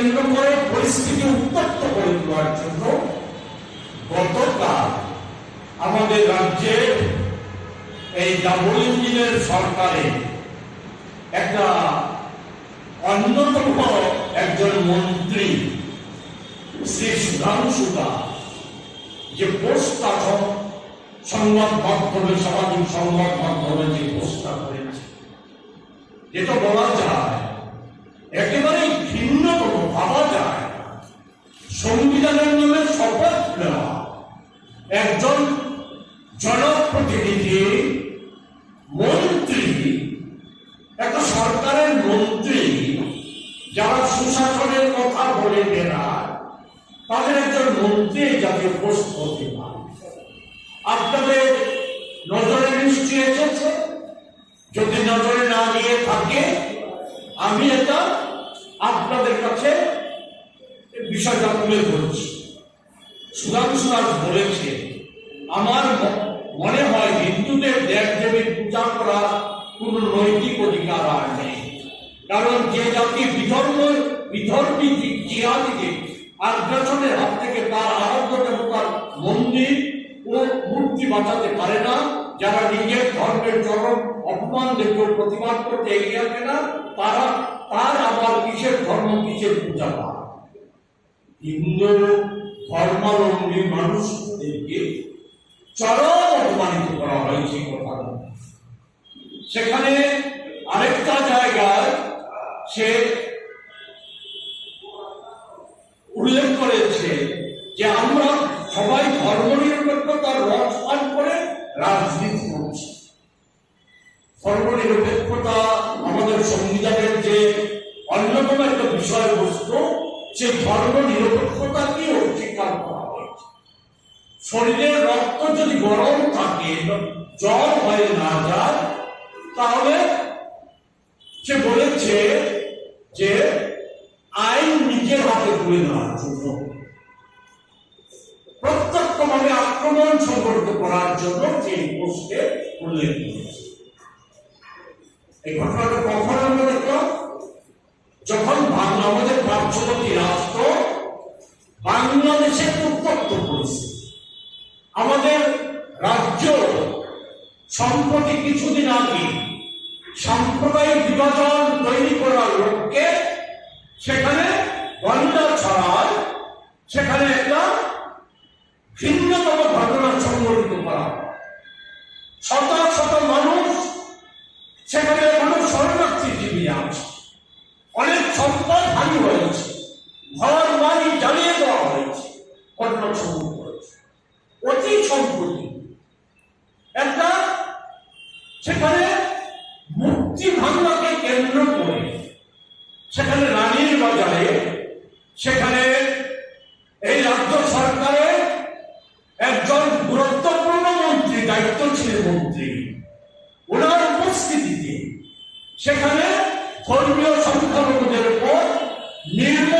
কেন্দ্র করে পরিস্থিতি উত্তপ্ত করে দেওয়ার জন্য গতকাল আমাদের রাজ্যের এই ডাবল ইঞ্জিনের সরকারে একটা অন্যতম একজন মন্ত্রী, শ্রী সুধাংশু যে পোস্টটা সংবাদ মাধ্যমে, সামাজিক সংবাদ মাধ্যমে যে পোস্টটা করেছে, যেটা বলা যায় সংবিধানের নামে শপথ নেওয়া একজন জনপ্রতিনিধি, মন্ত্রী, একটা সরকারের মন্ত্রী যারা সুশাসনের কথা বলে বেড়ায়, তাদের একজন মন্ত্রী জাতীয় পোস্ট হতে পারে। আপনাদের নজরে নিশ্চয়ই এসেছে? যদি নজরে না নিয়ে থাকে, আমি এটা আপনাদের কাছে বিষয়টা তুলে ধরছি। সুধাংশু দাস বলেছে আমার মনে হয় হিন্দুদের দেব দেবীর পূজা করার কোন নৈতিক অধিকার আর নেই। কারণ যে জাতি বিধর্ম, বিধর্মী জিহাদিকে আগ্রাসনের হাত থেকে তার আরাধ্য দেবতার মন্দির ও মূর্তি বাঁচাতে পারে না, যারা নিজের ধর্মের চরম অপমান দেখে প্রতিবাদ করতে এগিয়ে আসে না, তারা, তার আবার কিসের ধর্ম, কিসের পূজা পায় হিন্দু ধর্মাবলম্বী মানুষদেরকে চরম অপমানিত করা হয়েছে কথা সেখানে আরেকটা জায়গায় সে উল্লেখ করেছে যে আমরা সবাই ধর্মনিরপেক্ষতার রস পান করে রাজনীতি করছি। ধর্মনিরপেক্ষতা আমাদের সংবিধানের যে অন্যতম একটা বিষয়বস্তু সেই ধর্ম নিরপেক্ষতাকেও স্বীকার করা হয়েছে। শরীরের রক্ত যদি গরম থাকে, জ্বর হয়ে না যায়, তাহলে সে বলেছে যে আইন নিজের হাতে তুলে নেওয়ার জন্য, প্রত্যক্ষভাবে আক্রমণ সংগঠিত করার জন্য সেই পোস্টে উল্লেখ করেছে। এই ঘটনাটা কখন আমরা দেখলাম যখন বাংলা আমাদের পার্শ্ববর্তী রাষ্ট্র বাংলাদেশের উত্তপ্ত পরিস্থিতি আমাদের রাজ্য সম্প্রতি কিছুদিন আগে সাম্প্রদায়িক বিভাজন তৈরি করার লক্ষ্যে সেখানে গন্ডা ছড়ায়, সেখানে একটা ভিন্নতম ঘটনা সংঘটিত করা হয়। একটা সেখানে মুক্তি ভাঙ্গাকে কেন্দ্র করে সেখানে রানীর বাজারে, সেখানে এই রাজ্য সরকারের একজন গুরুত্বপূর্ণ মন্ত্রী, দায়িত্বশীল মন্ত্রী, ওনার উপস্থিতিতে সেখানে ধর্মীয় সংখ্যালঘুদের উপর নির্ম